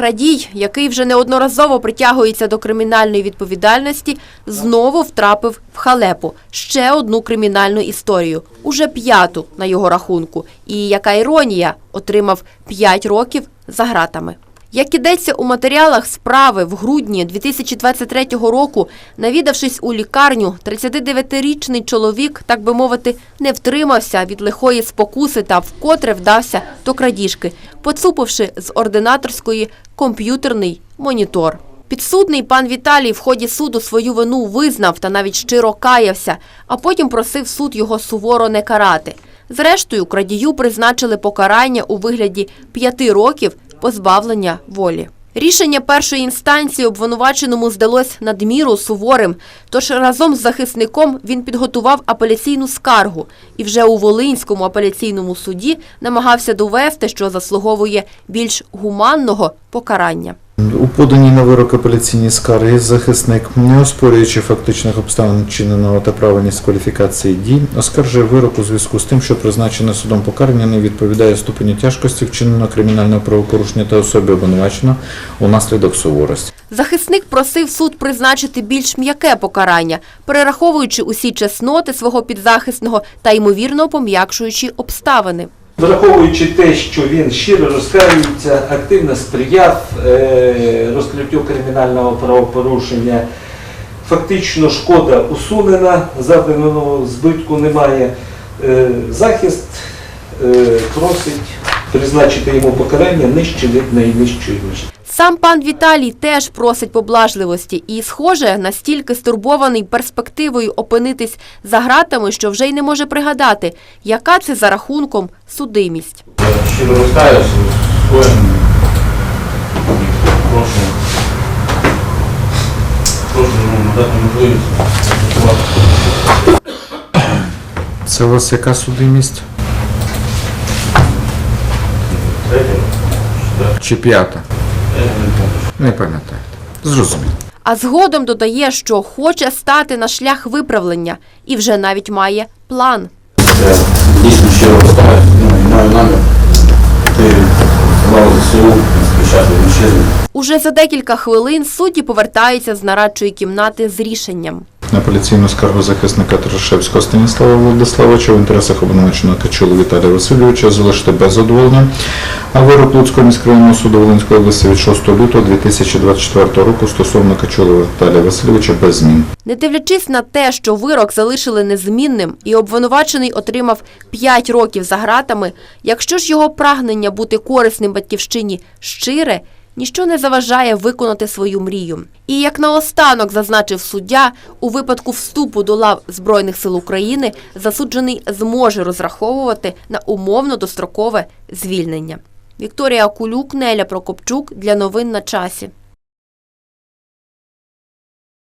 Крадій, який вже неодноразово притягується до кримінальної відповідальності, знову втрапив в халепу. Ще одну кримінальну історію, уже п'яту на його рахунку. І яка іронія, отримав 5 років за гратами. Як ідеться у матеріалах справи в грудні 2023 року, навідавшись у лікарню, 39-річний чоловік, так би мовити, не втримався від лихої спокуси та вкотре вдався до крадіжки, поцупивши з ординаторської комп'ютерний монітор. Підсудний пан Віталій в ході суду свою вину визнав та навіть щиро каявся, а потім просив суд його суворо не карати. Зрештою, крадію призначили покарання у вигляді п'яти років позбавлення волі. Рішення першої інстанції обвинуваченому здалось надміру суворим, тож разом з захисником він підготував апеляційну скаргу і вже у Волинському апеляційному суді намагався довести, що заслуговує більш гуманного покарання. У поданій на вирок апеляційній скарги захисник, не оспорюючи фактичних обставин чиненого та правильність кваліфікації дій, оскаржує вирок у зв'язку з тим, що призначене судом покарання не відповідає ступеню тяжкості вчиненого кримінального правопорушення та особі обвинуваченого унаслідок суворості. Захисник просив суд призначити більш м'яке покарання, перераховуючи усі чесноти свого підзахисного та ймовірно пом'якшуючи обставини. Враховуючи те, що він щиро розкаюється, активно сприяв е, розкриттю кримінального правопорушення, фактично шкода усунена, завданого збитку немає. Е, захист е, просить призначити йому покарання нижче від найнижчої межі. Сам пан Віталій теж просить поблажливості і, схоже, настільки стурбований перспективою опинитись за гратами, що вже й не може пригадати, яка це за рахунком судимість. Я щиро розкаюся прошу. Прошу ну, надати можливість. Це у вас яка судимість? Четверте, Чи п'ята? Не пам'ятаю. Зрозуміло. А згодом додає, що хоче стати на шлях виправлення і вже навіть має план. Я дійсно щиро розкаюся, ну, маю намір йти в ЗСУ, захищати вітчизну. Уже за декілька хвилин судді повертаються з нарадчої кімнати з рішенням. На Апеляційну скаргу захисника Трошевського Станіслава Владиславовича в інтересах обвинуваченого Качула Віталія Васильовича залишити без задоволення, а вирок Луцького міськрайонного суду Волинської області від 6 лютого 2024 року стосовно Качула Віталія Васильовича без змін. Не дивлячись на те, що вирок залишили незмінним і обвинувачений отримав 5 років за гратами, якщо ж його прагнення бути корисним батьківщині щире, ніщо не заважає виконати свою мрію. І як наостанок зазначив суддя, у випадку вступу до лав Збройних сил України засуджений зможе розраховувати на умовно дострокове звільнення. Вікторія Кулюк, Неля Прокопчук для новин на часі.